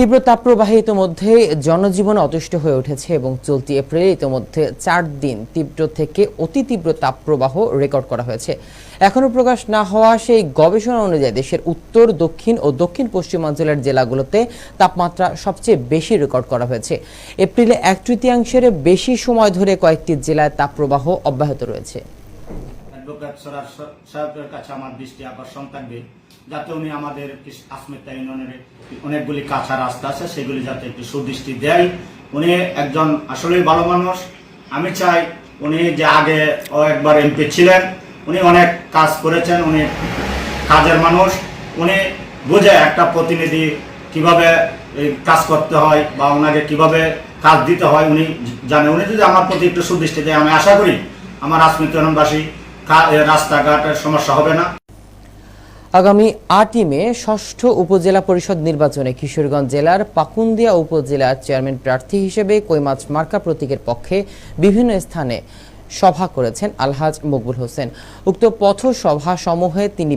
তীব্র তাপপ্রবাহে ইতোমধ্যে জনজীবন অতিষ্ঠ হয়ে উঠেছে এবং চলতি এপ্রিলে ইতোমধ্যে চার দিন তীব্র থেকে অতি তীব্র তাপপ্রবাহ রেকর্ড করা হয়েছে। এখনও প্রকাশ না হওয়া সেই গবেষণা অনুযায়ী দেশের উত্তর, দক্ষিণ ও দক্ষিণ পশ্চিমাঞ্চলের জেলাগুলোতে তাপমাত্রা সবচেয়ে বেশি রেকর্ড করা হয়েছে। এপ্রিলে এক তৃতীয়াংশের বেশি সময় ধরে কয়েকটি জেলায় তাপপ্রবাহ অব্যাহত রয়েছে। সরার সাহেবের কাছে আমার দৃষ্টি আকর্ষণ থাকবে। যাতে উনি আমাদের আসমিতা ইউনিয়নের অনেকগুলি কাঁচা রাস্তা আছে, সেগুলি যাতে একটু সুদৃষ্টি দেয়। উনি একজন আসলেই ভালো মানুষ। আমি চাই উনি যে আগে একবার এমপি ছিলেন। উনি অনেক কাজ করেছেন, উনি কাজের মানুষ। উনি বুঝে একটা প্রতিনিধি কীভাবে কাজ করতে হয় বা ওনাকে কীভাবে কাজ দিতে হয়, উনি জানে। উনি যদি আমার প্রতি একটু সুদৃষ্টি দেয়, আমি আশা করি আমার রাজনীতিবাসী রাস্তাঘাটের সমস্যা হবে না। আগামী আটই মে ষষ্ঠ উপজেলা পরিষদ নির্বাচনে কিশোরগঞ্জ জেলার পাকুন্দিয়া উপজেলার চেয়ারম্যান প্রার্থী হিসেবে কৈমাছ মার্কা প্রতীকের পক্ষে বিভিন্ন স্থানে সভা করেছেন আলহাজ মকবুল হোসেন। উক্ত পথ সভা সমূহে তিনি